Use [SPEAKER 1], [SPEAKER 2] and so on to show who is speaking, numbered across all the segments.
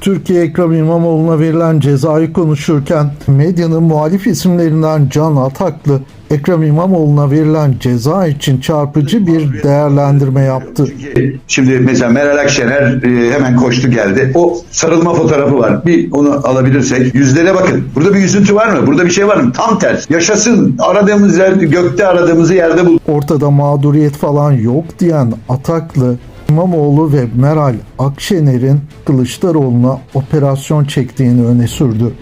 [SPEAKER 1] Türkiye Ekrem İmamoğlu'na verilen cezayı konuşurken medyanın muhalif isimlerinden Can Ataklı Ekrem İmamoğlu'na verilen ceza için çarpıcı bir değerlendirme yaptı.
[SPEAKER 2] Şimdi mesela Meral Akşener e, hemen koştu geldi. O sarılma fotoğrafı var. Bir onu alabilirsek. Yüzlere bakın. Burada bir üzüntü var mı? Burada bir şey var mı? Tam ters. Yaşasın. Aradığımız yerde, gökte aradığımızı yerde bulduk.
[SPEAKER 1] Ortada mağduriyet falan yok diyen Ataklı İmamoğlu ve Meral Akşener'in Kılıçdaroğlu'na operasyon çektiğini öne sürdü.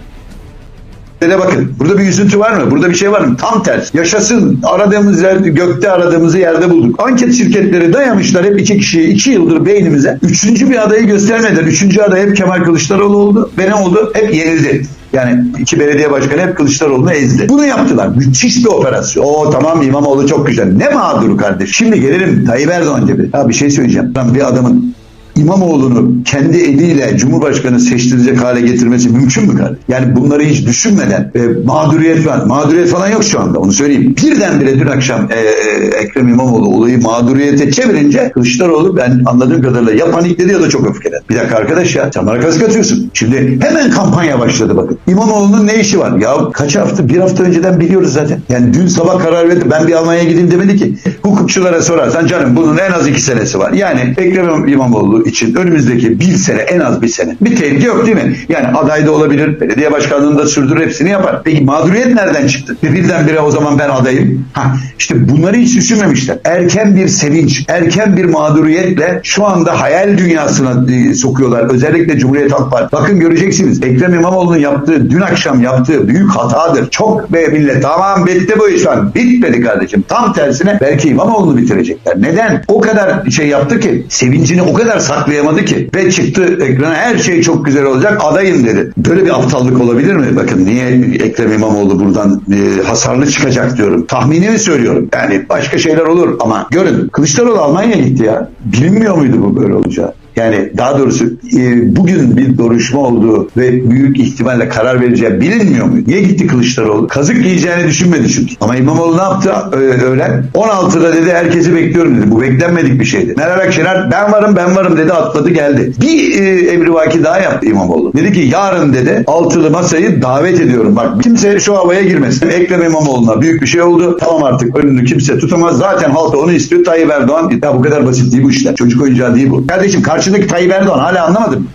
[SPEAKER 2] Bakın. Burada bir üzüntü var mı? Burada bir şey var mı? Tam ters. Yaşasın. Aradığımız yerde, gökte aradığımızı yerde bulduk. Anket şirketleri dayamışlar hep iki kişiyi iki yıldır beynimize. Üçüncü bir adayı göstermediler. Üçüncü aday hep Kemal Kılıçdaroğlu oldu. Ve ne oldu? Hep yenildi. Yani iki belediye başkanı hep Kılıçdaroğlu'nu ezdi. Bunu yaptılar. Müthiş bir operasyon. Oo tamam İmamoğlu çok güzel. Ne mağduru kardeş. Şimdi gelelim Tayyip Erdoğan gibi. Ya bir şey söyleyeceğim. Lan bir adamın İmamoğlu'nu kendi eliyle Cumhurbaşkanı seçtirecek hale getirmesi mümkün mü kardeşim? Yani bunları hiç düşünmeden e, mağduriyet var. Mağduriyet falan yok şu anda onu söyleyeyim. Birdenbire dün akşam e, e, Ekrem İmamoğlu olayı mağduriyete çevirince Kılıçdaroğlu ben anladığım kadarıyla ya panikledi ya da çok öfkelendi. Bir dakika arkadaş ya sen bana kazık atıyorsun. Şimdi hemen kampanya başladı bakın. İmamoğlu'nun ne işi var? Ya kaç hafta? Bir hafta önceden biliyoruz zaten. Yani dün sabah karar verdi. Ben bir Almanya'ya gideyim demedi ki. Hukukçulara sorarsan canım bunun en az iki senesi var. Yani Ekrem İmamoğlu için önümüzdeki bir sene en az bir sene. Bir tehlike yok değil mi? Yani aday da olabilir. Belediye başkanlığında sürdürür hepsini yapar. Peki mağduriyet nereden çıktı? Ve birdenbire o zaman ben adayım. Ha, işte bunları hiç düşünmemişler. Erken bir sevinç, erken bir mağduriyetle şu anda hayal dünyasına e, sokuyorlar. Özellikle Cumhuriyet Halk Partisi. Bakın göreceksiniz. Ekrem İmamoğlu'nun yaptığı, dün akşam yaptığı büyük hatadır. Çok be millet. Tamam bitti bu iş lan. Bitmedi kardeşim. Tam tersine belki İmamoğlu'nu bitirecekler. Neden? O kadar şey yaptı ki, sevincini o kadar saklayamadı ki. Ve çıktı ekrana her şey çok güzel olacak. Adayım dedi. Böyle bir aptallık olabilir mi? Bakın niye Ekrem İmamoğlu buradan e, hasarlı çıkacak diyorum. Tahminimi söylüyorum. Yani başka şeyler olur ama görün Kılıçdaroğlu Almanya'ya gitti ya. Bilinmiyor muydu bu böyle olacağı? Yani daha doğrusu e, bugün bir duruşma olduğu ve büyük ihtimalle karar vereceği bilinmiyor muydu? Niye gitti Kılıçdaroğlu? Kazık yiyeceğini düşünmedi çünkü. Ama İmamoğlu ne yaptı e, öğlen? 16'da dedi herkesi bekliyorum dedi. Bu beklenmedik bir şeydi. Meral Akşener ben varım ben varım dedi atladı geldi. Bir e, emrivaki daha yaptı İmamoğlu. Dedi ki yarın dedi altılı masayı davet ediyorum. Bak kimse şu havaya girmesin. Ekrem İmamoğlu'na büyük bir şey oldu. Tamam artık önünü kimse tutamaz. Zaten halk onu istiyor. Tayyip Erdoğan ya bu kadar basit değil bu işler. Çocuk oyuncağı değil bu. Kardeşim karşındaki Tayyip Erdoğan hala anlamadım.